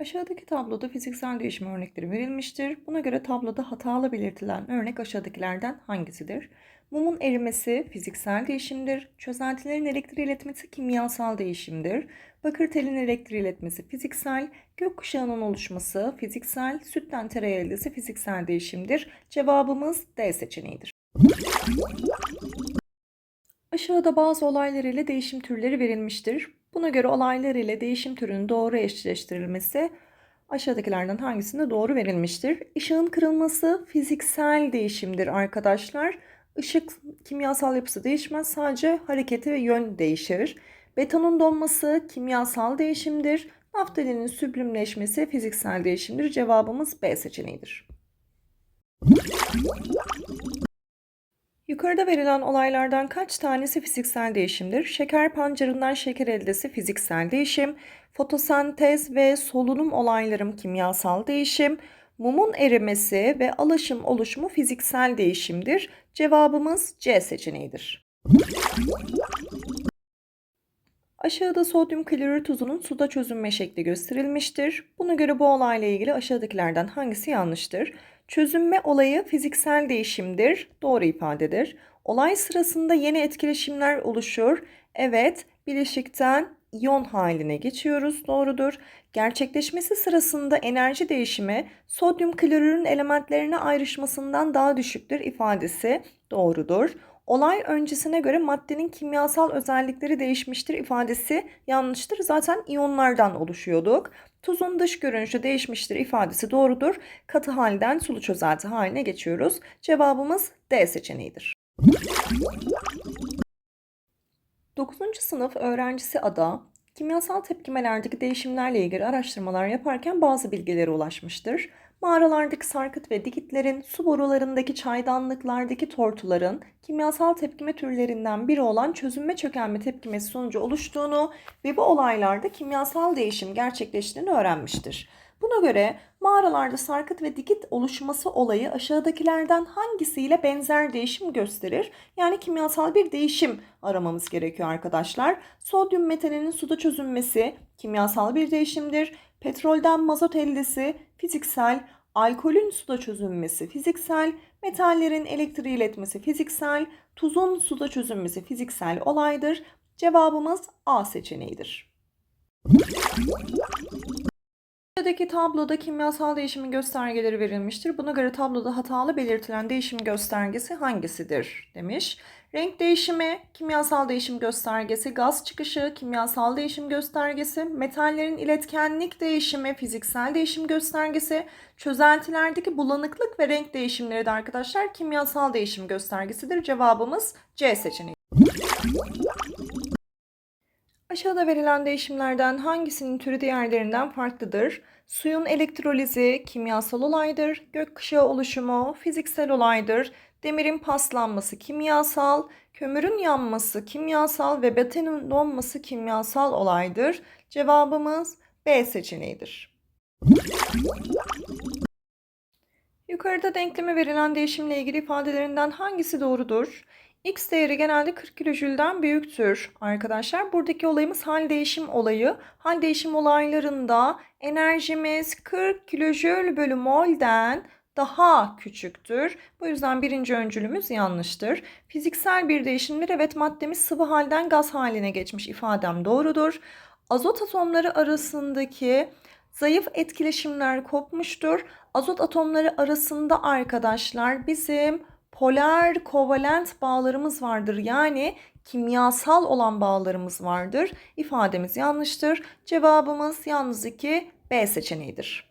Aşağıdaki tabloda fiziksel değişim örnekleri verilmiştir. Buna göre tabloda hatalı belirtilen örnek aşağıdakilerden hangisidir? Mumun erimesi fiziksel değişimdir. Çözeltilerin elektriği iletmesi kimyasal değişimdir. Bakır telin elektriği iletmesi fiziksel. Gökkuşağının oluşması fiziksel. Sütten tereyağı elde fiziksel değişimdir. Cevabımız D seçeneğidir. Aşağıda bazı olaylar ile değişim türleri verilmiştir. Buna göre olaylar ile değişim türünün doğru eşleştirilmesi aşağıdakilerden hangisinde doğru verilmiştir? Işığın kırılması fiziksel değişimdir arkadaşlar. Işık kimyasal yapısı değişmez, sadece hareketi ve yön değişir. Betonun donması kimyasal değişimdir. Naftalinin süblümleşmesi fiziksel değişimdir. Cevabımız B seçeneğidir. Yukarıda verilen olaylardan kaç tanesi fiziksel değişimdir? Şeker pancarından şeker eldesi fiziksel değişim, fotosentez ve solunum olaylarım kimyasal değişim, mumun erimesi ve alaşım oluşumu fiziksel değişimdir. Cevabımız C seçeneğidir. Aşağıda sodyum klorür tuzunun suda çözünme şekli gösterilmiştir. Buna göre bu olayla ilgili aşağıdakilerden hangisi yanlıştır? Çözünme olayı fiziksel değişimdir. Doğru ifadedir. Olay sırasında yeni etkileşimler oluşur. Evet, bileşikten iyon haline geçiyoruz. Doğrudur. Gerçekleşmesi sırasında enerji değişimi sodyum klorürün elementlerine ayrışmasından daha düşüktür ifadesi doğrudur. Olay öncesine göre maddenin kimyasal özellikleri değişmiştir ifadesi yanlıştır. Zaten iyonlardan oluşuyorduk. Tuzun dış görünüşü değişmiştir ifadesi doğrudur. Katı halden sulu çözelti haline geçiyoruz. Cevabımız D seçeneğidir. 9. sınıf öğrencisi Ada, kimyasal tepkimelerdeki değişimlerle ilgili araştırmalar yaparken bazı bilgilere ulaşmıştır. Mağaralardaki sarkıt ve dikitlerin, su borularındaki çaydanlıklardaki tortuların kimyasal tepkime türlerinden biri olan çözünme çökelme tepkimesi sonucu oluştuğunu ve bu olaylarda kimyasal değişim gerçekleştiğini öğrenmiştir. Buna göre mağaralarda sarkıt ve dikit oluşması olayı aşağıdakilerden hangisiyle benzer değişim gösterir? Yani kimyasal bir değişim aramamız gerekiyor arkadaşlar. Sodyum metalinin suda çözünmesi kimyasal bir değişimdir. Petrolden mazot eldesi fiziksel, alkolün suda çözünmesi fiziksel, metallerin elektriği iletmesi fiziksel, tuzun suda çözünmesi fiziksel olaydır. Cevabımız A seçeneğidir. Aşağıdaki tabloda kimyasal değişimin göstergeleri verilmiştir. Buna göre tabloda hatalı belirtilen değişim göstergesi hangisidir demiş. Renk değişimi, kimyasal değişim göstergesi, gaz çıkışı, kimyasal değişim göstergesi, metallerin iletkenlik değişimi, fiziksel değişim göstergesi, çözeltilerdeki bulanıklık ve renk değişimleri de arkadaşlar kimyasal değişim göstergesidir. Cevabımız C seçeneği. Aşağıda verilen değişimlerden hangisinin türü diğerlerinden farklıdır? Suyun elektrolizi kimyasal olaydır, gökkuşağı oluşumu fiziksel olaydır, demirin paslanması kimyasal, kömürün yanması kimyasal ve betonun donması kimyasal olaydır. Cevabımız B seçeneğidir. Yukarıda denkleme verilen değişimle ilgili ifadelerinden hangisi doğrudur? X değeri genelde 40 kilojülden büyüktür arkadaşlar. Buradaki olayımız hal değişim olayı. Hal değişim olaylarında enerjimiz 40 kilojül bölü mol'den daha küçüktür. Bu yüzden birinci öncülümüz yanlıştır. Fiziksel bir değişimdir. Evet maddemiz sıvı halden gaz haline geçmiş ifadem doğrudur. Azot atomları arasındaki zayıf etkileşimler kopmuştur. Azot atomları arasında arkadaşlar bizim polar kovalent bağlarımız vardır. Yani kimyasal olan bağlarımız vardır. İfademiz yanlıştır. Cevabımız yalnız 2 B seçeneğidir.